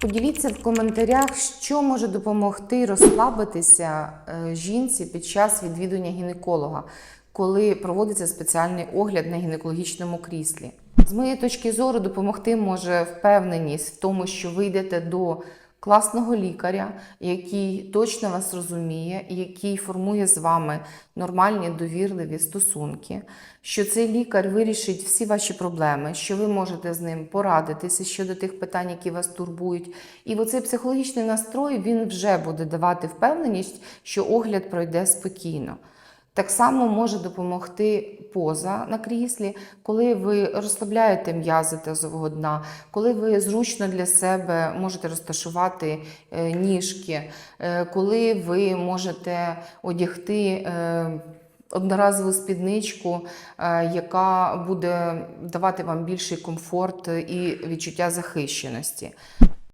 Поділіться в коментарях, що може допомогти розслабитися е, жінці під час відвідування гінеколога, коли проводиться спеціальний огляд на гінекологічному кріслі. З моєї точки зору, допомогти може впевненість в тому, що ви йдете до класного лікаря, який точно вас розуміє, який формує з вами нормальні довірливі стосунки, що цей лікар вирішить всі ваші проблеми, що ви можете з ним порадитися щодо тих питань, які вас турбують. І оцей психологічний настрой він вже буде давати впевненість, що огляд пройде спокійно. Так само може допомогти поза на кріслі, коли ви розслабляєте м'язи тазового дна, коли ви зручно для себе можете розташувати е, ніжки, е, коли ви можете одягти е, одноразову спідничку, яка буде давати вам більший комфорт і відчуття захищеності.